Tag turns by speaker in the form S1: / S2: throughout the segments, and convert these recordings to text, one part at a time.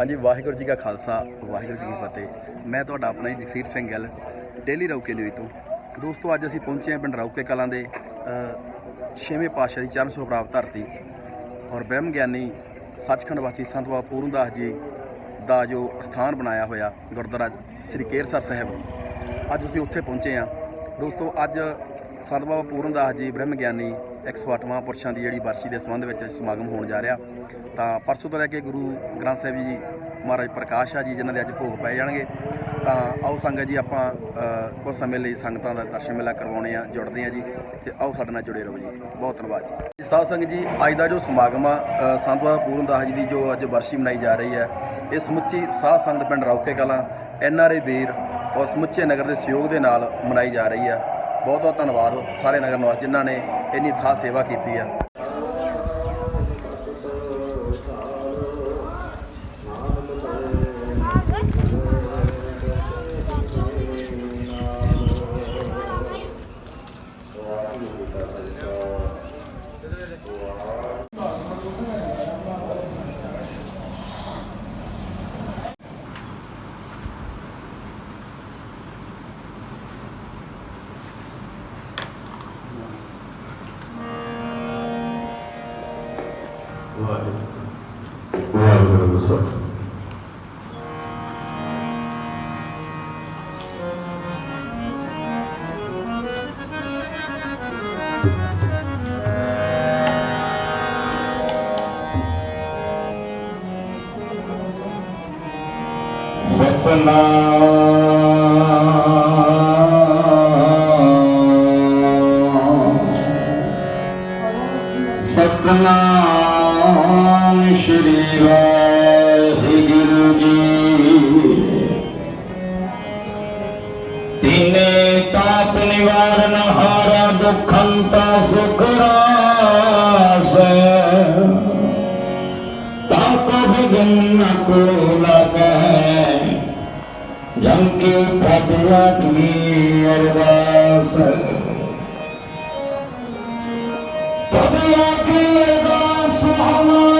S1: ਹਾਂਜੀ, ਵਾਹਿਗੁਰੂ ਜੀ ਕਾ ਖਾਲਸਾ, ਵਾਹਿਗੁਰੂ ਜੀ ਕੀ ਫਤਿਹ। ਮੈਂ ਤੁਹਾਡਾ ਆਪਣਾ ਜੀ ਜਗਸੀਰ ਸਿੰਘ ਗਿੱਲ, ਡੇਲੀ ਰੌਕੇ ਨਿਊਜ਼ ਤੋਂ। ਦੋਸਤੋ, ਅੱਜ ਅਸੀਂ ਪਹੁੰਚੇ ਹਾਂ ਪਿੰਡ ਰੌਕੇ ਕਲਾਂ ਦੇ ਛੇਵੇਂ ਪਾਤਸ਼ਾਹ ਦੀ ਚਰਨ ਛੋਹ ਪ੍ਰਾਪਤ ਧਰਤੀ। ਔਰ ਬ੍ਰਹਮ ਗਿਆਨੀ ਸੱਚਖੰਡ ਵਾਸੀ ਸੰਤ ਬਾਬਾ ਪੂਰਨ ਦਾਸ ਜੀ ਦਾ ਜੋ ਸਥਾਨ ਬਣਾਇਆ ਹੋਇਆ ਗੁਰਦੁਆਰਾ ਸ੍ਰੀ ਕੇਰਸਰ ਸਾਹਿਬ ਅੱਜ ਅਸੀਂ ਉੱਥੇ ਪਹੁੰਚੇ ਹਾਂ। ਦੋਸਤੋ, ਅੱਜ ਸੰਤ ਬਾਬਾ ਪੂਰਨ ਦਾਸ ਜੀ, ਬ੍ਰਹਮ ਗਿਆਨੀ 108 ਪੁਰਸ਼ਾਂ ਦੀ ਜਿਹੜੀ ਵਰਸ਼ੀ ਦੇ ਸੰਬੰਧ ਵਿੱਚ ਸਮਾਗਮ ਹੋਣ ਜਾ ਰਿਹਾ। ਤਾਂ ਪਰਸੋਂ ਤੋਂ ਲੈ ਕੇ ਗੁਰੂ ਗ੍ਰੰਥ ਸਾਹਿਬ ਜੀ ਮਹਾਰਾਜ ਪ੍ਰਕਾਸ਼ ਆ ਜੀ ਜਿਨ੍ਹਾਂ ਦੇ ਅੱਜ ਭੋਗ ਪਏ ਜਾਣਗੇ ਤਾਂ ਆਓ ਸੰਗਤ ਜੀ ਆਪਾਂ ਅ, ਕੁਝ ਸਮੇਂ ਲਈ ਸੰਗਤਾਂ ਦਾ ਦਰਸ਼ਨ ਮੇਲਾ ਕਰਵਾਉਣੇ ਆ ਜੁੜਦੇ ਆ ਜੀ ਤੇ ਆਓ ਸਾਡੇ ਨਾਲ ਜੁੜੇ ਰਹੋ ਜੀ। ਬਹੁਤ ਧੰਨਵਾਦ ਜੀ। ਸਾਧ ਸੰਗਤ ਜੀ ਅੱਜ ਦਾ ਜੋ ਸਮਾਗਮ ਆ ਅ, ਸੰਤ ਬਾਬਾ ਪੂਰਨ ਦਾਸ ਜੀ ਦੀ ਜੋ ਅੱਜ ਬਰਸੀ ਮਨਾਈ ਜਾ ਰਹੀ ਹੈ ਇਹ ਸਮੁੱਚੀ ਸਾਧ ਸੰਗਤ ਪਿੰਡ ਰੌਕੇ ਕਲਾਂ ਐਨ ਆਰ ਆਈ ਵੀਰ ਔਰ ਸਮੁੱਚੇ ਨਗਰ ਦੇ ਸਹਿਯੋਗ ਦੇ ਨਾਲ ਮਨਾਈ ਜਾ ਰਹੀ ਆ ਬਹੁਤ ਬਹੁਤ ਧੰਨਵਾਦ ਸਾਰੇ ਨਗਰ ਨਿਵਾਸੀ ਜਿਨ੍ਹਾਂ ਨੇ ਇੰਨੀ ਥਾਂ ਸੇਵਾ ਕੀਤੀ ਆ।
S2: ਵਾਹਿਗੁਰੂ ਸਤਿ
S3: ਸਤਨਾਮ ਸ਼੍ਰੀ ਵਾਹਿਗੁਰੂ ਦੁਖੰਤਾ ਸੁਖ ਰਾਸ। ਤਾਕੋ ਬਿਗਨ ਨ ਕੋ ਲਗੈ। ਜਨ ਕੇ ਪ੍ਰਭੂ ਕੀ ਅਰਦਾਸ। ਪਦਿਆ ਕੀ ਅਰਦਾਸ ਹਮਾਰੀ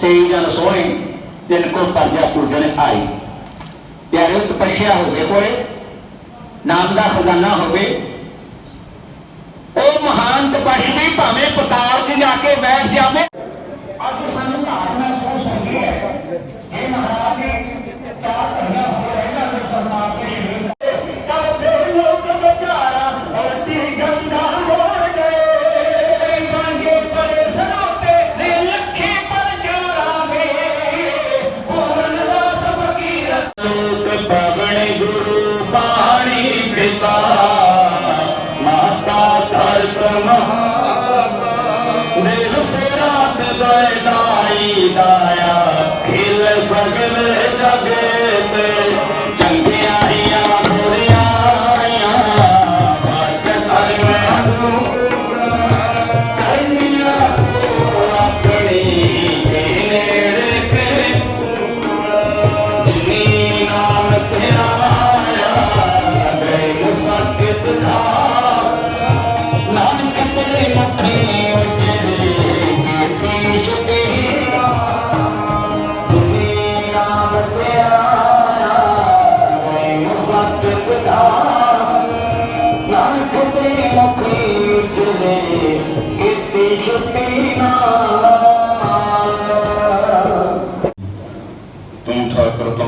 S3: ਸਹੀ ਜਨ ਸੋਹਣੀ ਤਿਨ ਕੋ ਪਰਜਾ ਪੂਜਣ ਆਈ। ਪਿਆਰੇ ਤਪਸ਼ਿਆ ਹੋਵੇ ਕੋਈ ਨਾਮ ਦਾ ਖਜ਼ਾਨਾ ਹੋਵੇ ਉਹ ਮਹਾਨ ਤਪਸਵੀ ਭਾਵੇਂ ਪਤਾਲ 'ਚ ਜਾ ਕੇ ਬੈਠ ਜਾਵੇ, ਅੱਜ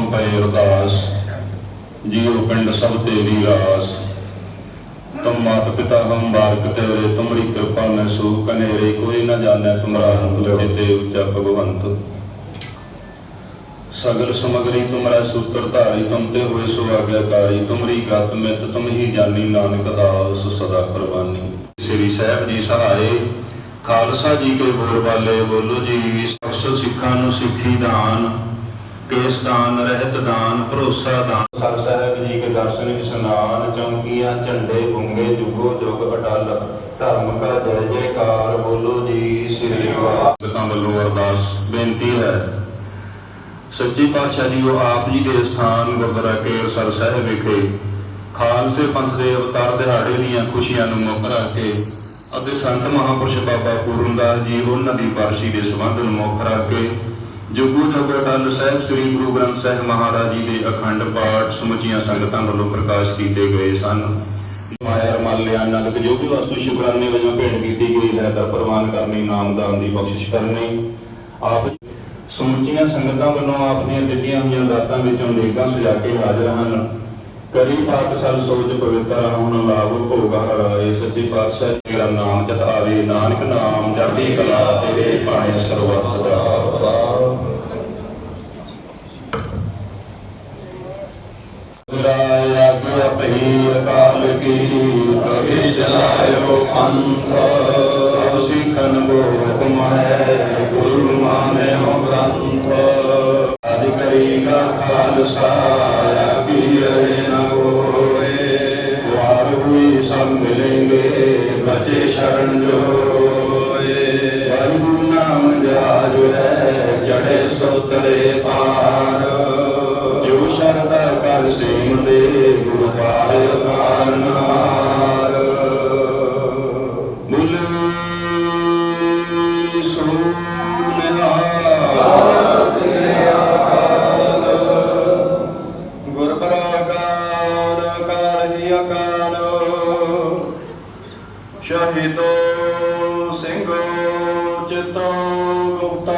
S2: ਠਾਕਰ ਪਏ ਅਰਦਾਸ, ਜੀਉ ਪਿੰਡ ਸਭ ਤੇਰੀ ਰਾਸ। ਤੁਮ ਮਾਤ ਪਿਤਾ ਹਮ ਬਾਰਕ ਤੇਰੇ, ਤੁਮਰੀ ਕਿਰਪਾ ਮੈਂ ਸੂ ਕਨੇਰੇ ਕੋਈ ਨਾ ਜਾਣੈ ਤੁਮਰਾ ਅੰਤ ਚੇਤੇ ਉੱਚਾ ਭਗਵੰਤ। ਸਗਲ ਸਮਗਰੀ ਤੁਮਰਾ ਸੂਤਰ ਧਾਰੀ, ਤੁਮ ਤੇ ਹੋਏ ਸੋ ਆਗਿਆਕਾਰੀ, ਤੁਮਰੀ ਗਤ ਮਿਤ, ਤੁਮ ਹੀ ਜਾਨੀ ਨਾਨਕ ਦਾਸ, ਸਦਾ ਕੁਰਬਾਨੀ। ਸ੍ਰੀ ਸਾਹਿਬ ਜੀ ਸਹਾਏ, ਖਾਲਸਾ ਜੀ ਕੇ ਬੋਲ ਬਾਲੇ, ਬੋਲੋ ਜੀ ਅਕਸਰ ਸਿੱਖਾਂ ਨੂੰ ਸਿੱਖੀ ਦਾਨ। ਕੇਸ ਦਾਨ ਰਹਿਤ ਦਾਨ ਭਰੋਸਾ ਦਾਨ। ਸਰ ਸਾਹਿਬ ਜੀ ਕੇ ਦਰਸ਼ਨ ਇਸ਼ਨਾਨ ਚੌਂਕੀਆਂ ਝੰਡੇ ਗੁੰਗੇ ਜੁਗੋ ਜੁਗ ਅਟਲ। ਧਰਮ ਕਾ ਜੈ ਜੈਕਾਰ ਬੋਲੋ ਜੀ ਸ੍ਰੀ ਵਾਹਿਗੁਰੂ। ਵੱਲੋਂ ਅਰਦਾਸ ਬੇਨਤੀ ਹੈ। ਸੱਚੀ ਪਾਤਸ਼ਾਹ ਜੀ ਉਹ ਆਪ ਜੀ ਦੇ ਸਥਾਨ ਗੁਰਦੁਆਰਾ ਕੇਸਰ ਸਾਹਿਬ ਵਿਖੇ ਖਾਲਸੇ ਪੰਥ ਦੇ ਅਵਤਾਰ ਦਿਹਾੜੇ ਦੀਆਂ ਖੁਸ਼ੀਆਂ ਨੂੰ ਮੁੱਖ ਰੱਖ ਕੇ ਅਤੇ ਸੰਤ ਮਹਾਪੁਰਸ਼ ਬਾਬਾ ਪੂਰਨਦਾਸ ਜੀ ਉਹਨਾਂ ਦੀ ਬਰਸੀ ਦੇ ਸੰਬੰਧ ਨੂੰ ਮੁੱਖ ਰੱਖ ਕੇ ਜੁਗੂ ਜੁਗ ਅਟਲ ਸਾਹਿਬ ਸ੍ਰੀ ਗੁਰੂ ਗ੍ਰੰਥ ਸਾਹਿਬ ਮਹਾਰਾਜ ਜੀ ਦੇ ਅਖੰਡ ਪਾਠ ਸਮੁੱਚੀਆਂ ਸੰਗਤਾਂ ਵੱਲੋਂ ਪ੍ਰਕਾਸ਼ ਕੀਤੇ ਗਏ ਸਨ। ਮਾਇਆ ਰਮਾਲਿਆ ਨਲਕ ਜੋ ਵੀ ਵਸਤੂ ਸ਼ੁਕਰਾਨੇ ਵਜੋਂ ਭੇਟ ਕੀਤੀ ਗਈ ਹੈ ਦਰ ਪ੍ਰਵਾਨ ਕਰਨੀ, ਨਾਮਦਾਨ ਦੀ ਬਖਸ਼ਿਸ਼ ਕਰਨੀ। ਆਪ ਸਮੁੱਚੀਆਂ ਸੰਗਤਾਂ ਵੱਲੋਂ ਆਪ ਦੀਆਂ ਦਿੱਤੀਆਂ ਹੋਈਆਂ ਦਾਤਾਂ ਵਿੱਚੋਂ ਨੇਕਾਂ ਸਜਾ ਕੇ ਹਾਜ਼ਰ ਹਨ। ਕਰੀ ਪਾਤਸ਼ਾਹ ਸੋਚ ਪਵਿੱਤਰ ਹੁਣ ਲਾਭ ਭੋਗਾ ਹਰਾਏ ਸੱਚੇ ਪਾਤਸ਼ਾਹ ਤੇਰਾ ਨਾਮ ਚਤ ਆਵੇ ਨਾਨਕ ਨਾਮ ਚੜ੍ਹਦੀ ਕਲਾ ਤੇਰੇ ਭਾਣੇ ਸਰਬੱਤ Shabbat Shalom. ਸ਼ਹੀਦੋ ਸਿੰਘੋ ਚਿਤੋ ਗੁਪਤਾ।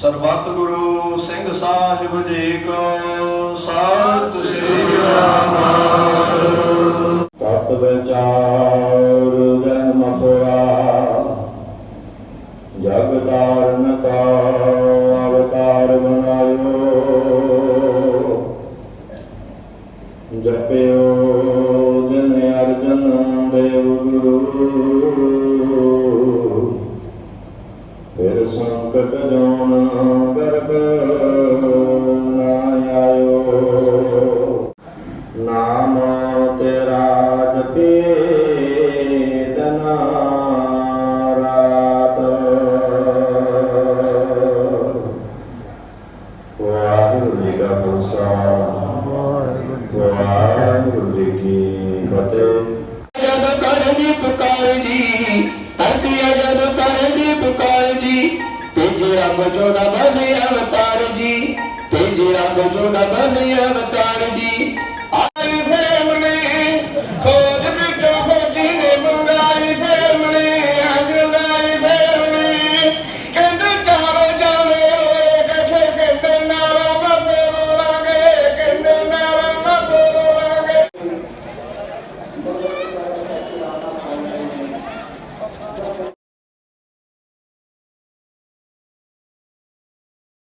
S2: ਸਰਬੱਤ ਗੁਰੂ ਸਿੰਘ ਸਾਹਿਬ ਜੀ ਕੋ ਸਤਿ ਸ੍ਰੀ ਅਕਾਲ